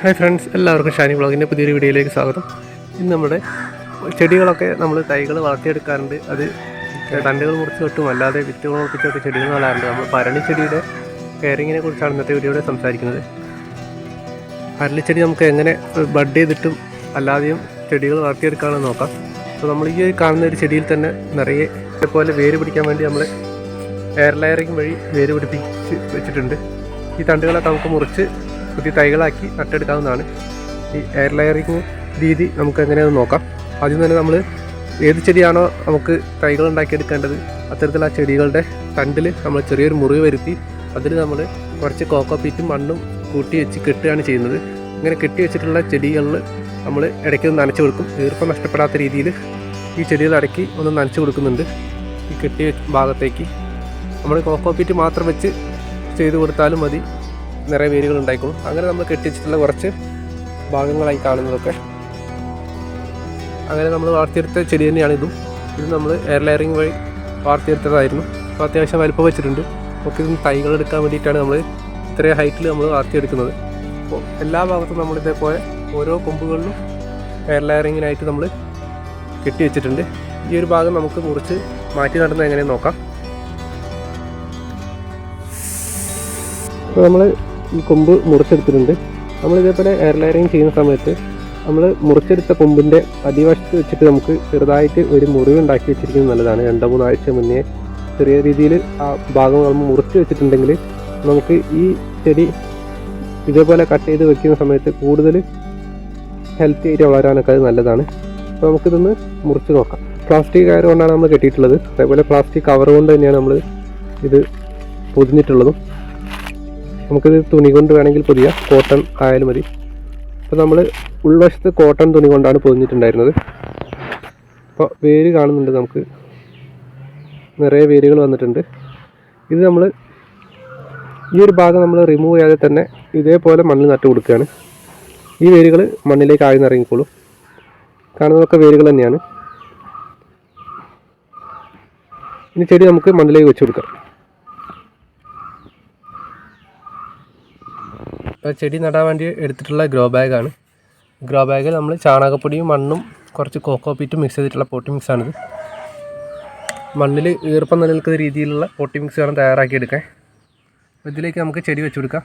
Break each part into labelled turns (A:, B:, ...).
A: Hi friends എല്ലാവർക്കും ഷാനി ബ്ലോഗിന്റെ പുതിയൊരു വീഡിയോയിലേക്ക് സ്വാഗതം. ഇന്ന് നമ്മുടെ ചെടികളൊക്കെ നമ്മൾ തൈകൾ വളർത്തിയെടുക്കാറുണ്ട്. അത് തണ്ടുകൾ മുറിച്ച് കിട്ടും അല്ലാതെ വിത്തുകൾ മുറിച്ചൊക്കെ ചെടികൾ വളരാറുണ്ട് നമ്മൾ പരളിച്ചെടിയുടെ ചെടിയുടെ കെയറിങ്ങിനെ കുറിച്ചാണ് ഇന്നത്തെ വീഡിയോയുടെ സംസാരിക്കുന്നത്. പരളിച്ചെടി നമുക്ക് എങ്ങനെ ബഡ് ചെയ്തിട്ടും അല്ലാതെയും ചെടികൾ വളർത്തിയെടുക്കാമെന്ന് നോക്കാം. അപ്പോൾ നമ്മൾ ഈ കാണുന്ന ഒരു ചെടിയിൽ തന്നെ നിറയെ ഇതേപോലെ വേര് പിടിക്കാൻ വേണ്ടി നമ്മൾ എയർ ലെയറിങ് വഴി വേര് പിടിപ്പിച്ച് വെച്ചിട്ടുണ്ട്. ഈ തണ്ടുകളൊക്കെ നമുക്ക് മുറിച്ച് പുതിയ തൈകളാക്കി നട്ടെടുക്കാവുന്നതാണ്. ഈ എയർ ലെയറിങ് രീതി നമുക്ക് എങ്ങനെയാണെന്ന് നോക്കാം. ആദ്യം തന്നെ നമ്മൾ ഏത് ചെടിയാണോ നമുക്ക് തൈകൾ ഉണ്ടാക്കിയെടുക്കേണ്ടത് അത്തരത്തിൽ ആ ചെടികളുടെ തണ്ടിൽ നമ്മൾ ചെറിയൊരു മുറിവ് വരുത്തി അതിൽ നമ്മൾ കുറച്ച് കോക്കോ പീറ്റും മണ്ണും കൂട്ടി വെച്ച് കെട്ടുകയാണ് ചെയ്യുന്നത്. ഇങ്ങനെ കെട്ടി വെച്ചിട്ടുള്ള ചെടികളിൽ നമ്മൾ ഇടയ്ക്ക് ഒന്ന് നനച്ച് കൊടുക്കും. ഈർപ്പം നഷ്ടപ്പെടാത്ത രീതിയിൽ ഈ ചെടികൾ ഇടയ്ക്ക് ഒന്ന് നനച്ചു കൊടുക്കുന്നുണ്ട്. ഈ കെട്ടിയ ഭാഗത്തേക്ക്. നമ്മൾ കോക്കോ പീറ്റ് മാത്രം വെച്ച് ചെയ്ത് കൊടുത്താലും മതി. നിറയെ വേരുകൾ ഉണ്ടായിക്കോളും. അങ്ങനെ നമ്മൾ കെട്ടിച്ചിട്ടുള്ള കുറച്ച് ഭാഗങ്ങളായി കാണുന്നതൊക്കെ. അങ്ങനെ നമ്മൾ വളർത്തിയെടുത്ത ചെടി തന്നെയാണ് ഇതും. നമ്മൾ എയർ ലെയറിങ് വഴി വളർത്തിയെടുത്തതായിരുന്നു അപ്പോൾ അത്യാവശ്യം വലുപ്പം വെച്ചിട്ടുണ്ട്. ഒക്കെ ഇത് തൈകൾ എടുക്കാൻ വേണ്ടിയിട്ടാണ് നമ്മൾ ഇത്രയും ഹൈറ്റിൽ നമ്മൾ വളർത്തിയെടുക്കുന്നത് അപ്പോൾ എല്ലാ ഭാഗത്തും നമ്മൾ ഇതേപോലെ ഓരോ കൊമ്പുകളിലും എയർ ലെയറിങ്ങിനായിട്ട് നമ്മൾ കെട്ടി വെച്ചിട്ടുണ്ട്. ഈ ഒരു ഭാഗം നമുക്ക് മുറിച്ച് മാറ്റി നടുന്നത് എങ്ങനെയെന്ന് നോക്കാം. നമ്മൾ ഈ കൊമ്പ് മുറിച്ചെടുത്തിട്ടുണ്ട്. നമ്മൾ ഇതേപോലെ എയർ ലെയറിങ് ചെയ്യുന്ന സമയത്ത് നമ്മൾ മുറിച്ചെടുത്ത കൊമ്പിന്റെ അടിവശത്ത് വെച്ചിട്ട് നമുക്ക് ചെറുതായിട്ട് ഒരു മുറിവ് ഉണ്ടാക്കി വെച്ചിരിക്കുന്നത് നല്ലതാണ്. രണ്ടോ മൂന്നോ ആഴ്ച മുന്നേ ചെറിയ രീതിയിൽ ആ ഭാഗം നമ്മൾ മുറിച്ച് വെച്ചിട്ടുണ്ടെങ്കിൽ നമുക്ക് ഈ ചെടി ഇതേപോലെ കട്ട് ചെയ്ത് വെക്കുന്ന സമയത്ത് കൂടുതൽ ഹെൽത്തി ആയിട്ട് വളരാനൊക്കെ അത് നല്ലതാണ്. അപ്പോൾ നമുക്കിതൊന്ന് മുറിച്ച് നോക്കാം. പ്ലാസ്റ്റിക് കയർ കൊണ്ടാണ് നമ്മൾ കെട്ടിയിട്ടുള്ളത്. അതേപോലെ പ്ലാസ്റ്റിക് കവർ കൊണ്ട് തന്നെയാണ് നമ്മൾ ഇത് പൊതിഞ്ഞിട്ടുള്ളതും. നമുക്കിത് തുണി കൊണ്ട് വേണമെങ്കിൽ പൊതിയാം. കോട്ടൺ ആയാലും മതി. അപ്പോൾ നമ്മൾ ഉൾവശത്ത് കോട്ടൺ തുണി കൊണ്ടാണ് പൊതിഞ്ഞിട്ടുണ്ടായിരുന്നത്. അപ്പോൾ വേര് കാണുന്നുണ്ട് നമുക്ക്. നിറയെ വേരുകൾ വന്നിട്ടുണ്ട്. ഇത് നമ്മൾ ഈ ഒരു ഭാഗം നമ്മൾ റിമൂവ് ചെയ്യാതെ തന്നെ ഇതേപോലെ മണ്ണിൽ നട്ടു കൊടുക്കുകയാണ്. ഈ വേരുകൾ മണ്ണിലേക്ക് ആഴ്ന്നിറങ്ങിക്കോളും കാണുന്നതൊക്കെ വേരുകൾ തന്നെയാണ്. ഇനി ചെടി നമുക്ക് മണ്ണിലേക്ക് വെച്ച് കൊടുക്കാം. ഇപ്പോൾ ചെടി നടാൻ വേണ്ടി എടുത്തിട്ടുള്ള ഗ്രോ ബാഗാണ്. ഗ്രോ ബാഗിൽ നമ്മൾ ചാണകപ്പൊടിയും മണ്ണും കുറച്ച് കോക്കോ പീറ്റും മിക്സ് ചെയ്തിട്ടുള്ള പോട്ടി മിക്സാണിത് മണ്ണിൽ ഈർപ്പം നിലനിൽക്കുന്ന രീതിയിലുള്ള പോട്ടി മിക്സ് വേണം തയ്യാറാക്കിയെടുക്കാൻ അപ്പോൾ ഇതിലേക്ക് നമുക്ക് ചെടി വെച്ച് കൊടുക്കാം.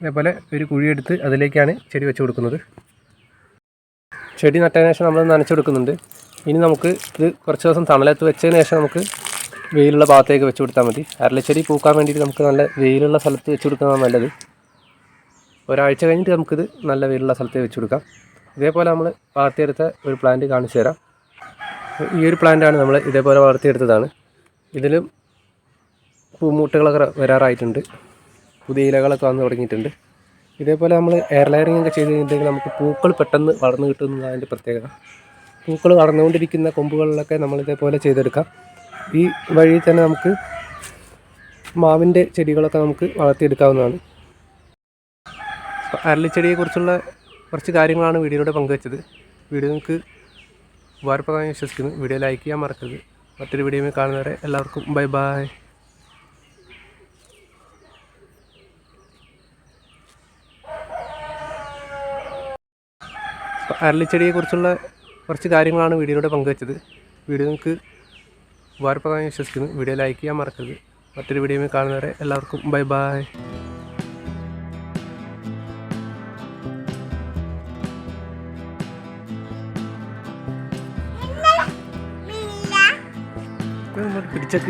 A: അതേപോലെ ഒരു കുഴിയെടുത്ത് അതിലേക്കാണ് ചെടി വെച്ചു കൊടുക്കുന്നത്. ചെടി നട്ടതിന് ശേഷം നമ്മൾ നനച്ചു കൊടുക്കുന്നുണ്ട്. ഇനി നമുക്ക് ഇത് കുറച്ച് ദിവസം തണലത്ത് വെച്ചതിന് ശേഷം നമുക്ക് വെയിലുള്ള ഭാഗത്തേക്ക് വെച്ച് കൊടുത്താൽ മതി. അരളിച്ചെടി പൂക്കാൻ വേണ്ടിയിട്ട് നമുക്ക് നല്ല വെയിലുള്ള സ്ഥലത്ത് വെച്ച് കൊടുക്കുന്നതാണ് നല്ലത്. ഒരാഴ്ച കഴിഞ്ഞിട്ട് നമുക്കിത് നല്ല വെയിലുള്ള സ്ഥലത്ത് വെച്ച് കൊടുക്കാം. ഇതേപോലെ നമ്മൾ വളർത്തിയെടുത്ത ഒരു പ്ലാന്റ് കാണിച്ചു തരാം. ഈ ഒരു പ്ലാന്റാണ് നമ്മൾ ഇതേപോലെ വളർത്തിയെടുത്തതാണ്. ഇതിലും പൂമൂട്ടുകളൊക്കെ വരാറായിട്ടുണ്ട്. പുതിയ ഇലകളൊക്കെ വന്ന് തുടങ്ങിയിട്ടുണ്ട്. ഇതേപോലെ നമ്മൾ എയർ ലെയറിംഗ് ഒക്കെ ചെയ്ത് കഴിഞ്ഞിട്ടുണ്ടെങ്കിൽ നമുക്ക് പൂക്കൾ പെട്ടെന്ന് വളർന്നു കിട്ടുന്നതാണ് അതിന്റെ പ്രത്യേകത. പൂക്കൾ വളർന്നുകൊണ്ടിരിക്കുന്ന കൊമ്പുകളിലൊക്കെ നമ്മൾ ഇതേപോലെ ചെയ്തെടുക്കാം. ഈ വഴിയിൽ തന്നെ നമുക്ക് മാവിന്റെ ചെടികളൊക്കെ നമുക്ക് വളർത്തിയെടുക്കാവുന്നതാണ്. അരളിച്ചെടിയെക്കുറിച്ചുള്ള കുറച്ച് കാര്യങ്ങളാണ് വീഡിയോയിലൂടെ പങ്കുവച്ചത്. വീഡിയോ നിങ്ങൾക്ക് ഉപകാരപ്രദമായി വിശ്വസിക്കുന്നു. വീഡിയോ ലൈക്ക് ചെയ്യാൻ മറക്കരുത്. മറ്റൊരു വീഡിയോയിൽ കാണുന്നവരെ എല്ലാവർക്കും ബൈ ബൈ. കുറച്ച് കാര്യങ്ങളാണ് വീഡിയോ നിങ്ങൾക്ക് ഉപകാരപ്രദമായി വിശ്വസിക്കുന്നു. വീഡിയോ ലൈക്ക് ചെയ്യാൻ മറക്കരുത്. മറ്റൊരു വീഡിയോയിൽ കാണുന്നവരെ എല്ലാവർക്കും ബൈ ബൈ പിടിച്ചക്ക്